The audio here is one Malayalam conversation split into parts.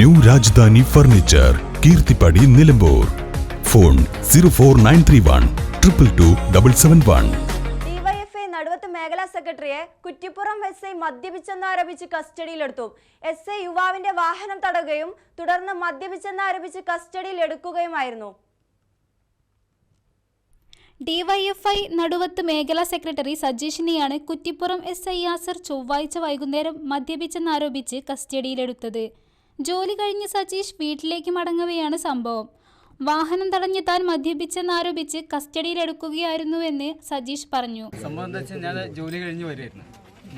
New Rajdhani furniture Keerthippadi Nilambur. Phone zero four nine three one triple two double seven one. DYFI Naduvath മേഖലാ സെക്രട്ടറിയെ കുറ്റിപ്പുറം എസ് ഐ മദ്യപിച്ചെന്നാരോപിച്ച് കസ്റ്റഡിയിലെടുത്തു. എസ് ഐ യുവാവിന്റെ വാഹനം തടയുകയും തുടർന്ന് മദ്യപിച്ചെന്നാരോപിച്ച് കസ്റ്റഡിയിൽ എടുക്കുകയുമായിരുന്നു ഡിവൈഎഫ്ഐ നടുവത്ത് മേഖലാ സെക്രട്ടറി സജീഷിനെയാണ് കുറ്റിപ്പുറം എസ് ഐ യാസർ ചൊവ്വാഴ്ച വൈകുന്നേരം മദ്യപിച്ചെന്നാരോപിച്ച് കസ്റ്റഡിയിലെടുത്തത്. ജോലി കഴിഞ്ഞ് സജീഷ് വീട്ടിലേക്ക് മടങ്ങവെയാണ് സംഭവം. വാഹനം തടഞ്ഞ് താൻ മദ്യപിച്ചെന്നാരോപിച്ച് കസ്റ്റഡിയിലെടുക്കുകയായിരുന്നുവെന്ന് സജീഷ് പറഞ്ഞു. സംഭവം എന്താ വെച്ചാൽ ഞാൻ ജോലി കഴിഞ്ഞ് വരുമായിരുന്നു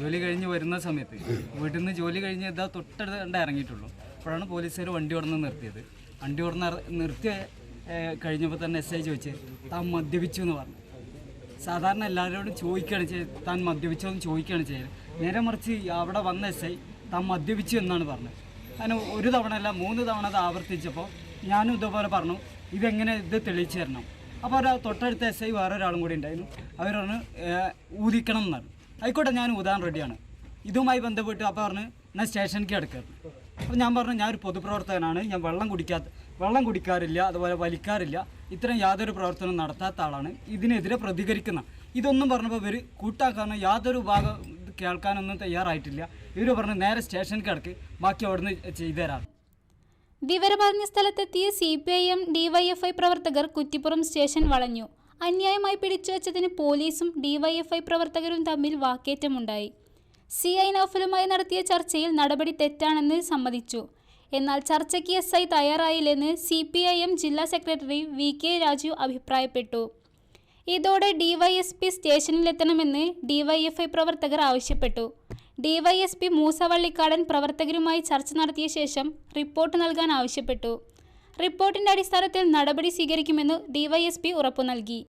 ജോലി കഴിഞ്ഞ് വരുന്ന സമയത്ത് വീട്ടിൽ നിന്ന് ജോലി കഴിഞ്ഞ് ഇതാ തൊട്ടടുത്ത് കണ്ട് ഇറങ്ങിയിട്ടുള്ളൂ. അപ്പോഴാണ് പോലീസുകാർ വണ്ടി ഉടന്ന് നിർത്തിയത്. വണ്ടി ഉടന്ന് നിർത്തി കഴിഞ്ഞപ്പോൾ തന്നെ എസ് ഐ ചോദിച്ച് താൻ മദ്യപിച്ചു എന്ന് പറഞ്ഞു. സാധാരണ എല്ലാവരോടും ചോദിക്കുകയാണ് ചെയ്ത് താൻ മദ്യപിച്ചോ എന്ന് ചോദിക്കുകയാണ് ചെയ്യുന്നത് നേരെ മറിച്ച് അവിടെ വന്ന എസ് ഐ താൻ മദ്യപിച്ചു എന്നാണ് പറഞ്ഞത്. അതിന് ഒരു തവണ അല്ല മൂന്ന് തവണ അത് ആവർത്തിച്ചപ്പോൾ ഞാനും ഇതുപോലെ പറഞ്ഞു ഇതെങ്ങനെ ഇത് തെളിയിച്ചു തരണം? അപ്പോൾ ഒരാൾ തൊട്ടടുത്ത എസ് ഐ വേറെ ഒരാളും കൂടി ഉണ്ടായിരുന്നു. അവർ പറഞ്ഞു "ഏഹ്, ഊതിക്കണം എന്നാണ്. ആയിക്കോട്ടെ ഞാൻ ഊതാൻ റെഡിയാണ്. ഇതുമായി ബന്ധപ്പെട്ട് അപ്പോൾ പറഞ്ഞ് ഞാൻ സ്റ്റേഷനിലേക്ക് എടുക്കാറ് അപ്പോൾ ഞാൻ പറഞ്ഞു ഞാൻ ഒരു പൊതുപ്രവർത്തകനാണ്. ഞാൻ വെള്ളം കുടിക്കാത്ത വെള്ളം കുടിക്കാറില്ല അതുപോലെ വലിക്കാറില്ല. ഇത്തരം യാതൊരു പ്രവർത്തനം നടത്താത്ത ആളാണ്. ഇതിനെതിരെ പ്രതികരിക്കുന്ന. ഇതൊന്നും പറഞ്ഞപ്പോൾ ഇവർ കൂട്ടാക്കാനോ യാതൊരു ഭാഗം കേൾക്കാനൊന്നും തയ്യാറായിട്ടില്ല. ഇവർ പറഞ്ഞു നേരെ സ്റ്റേഷനിൽ കിടക്ക്. ബാക്കി അവിടുന്ന് ചെയ്തുതരാം വിവരമറിഞ്ഞ സ്ഥലത്തെത്തിയ C P I M DYFI പ്രവർത്തകർ കുറ്റിപ്പുറം സ്റ്റേഷൻ വളഞ്ഞു. അന്യായമായി പിടിച്ചുവച്ചതിന് പോലീസും ഡിവൈഎഫ്ഐ പ്രവർത്തകരും തമ്മിൽ വാക്കേറ്റമുണ്ടായി. സി ഐ നൌഫലുമായി നടത്തിയ ചർച്ചയിൽ നടപടി തെറ്റാണെന്ന് സമ്മതിച്ചു. എന്നാൽ ചർച്ചയ്ക്ക് എസ് ഐ തയ്യാറായില്ലെന്ന് സി പി ഐ എം ജില്ലാ സെക്രട്ടറി വി കെ രാജു അഭിപ്രായപ്പെട്ടു. ഇതോടെ ഡിവൈഎസ്പി സ്റ്റേഷനിലെത്തണമെന്ന് ഡിവൈഎഫ്ഐ പ്രവർത്തകർ ആവശ്യപ്പെട്ടു. ഡിവൈഎസ്പി മൂസവള്ളിക്കാടൻ പ്രവർത്തകരുമായി ചർച്ച നടത്തിയ ശേഷം റിപ്പോർട്ട് നൽകാൻ ആവശ്യപ്പെട്ടു. റിപ്പോർട്ടിന്റെ അടിസ്ഥാനത്തിൽ നടപടി സ്വീകരിക്കുമെന്ന് ഡിവൈഎസ്പി ഉറപ്പു നൽകി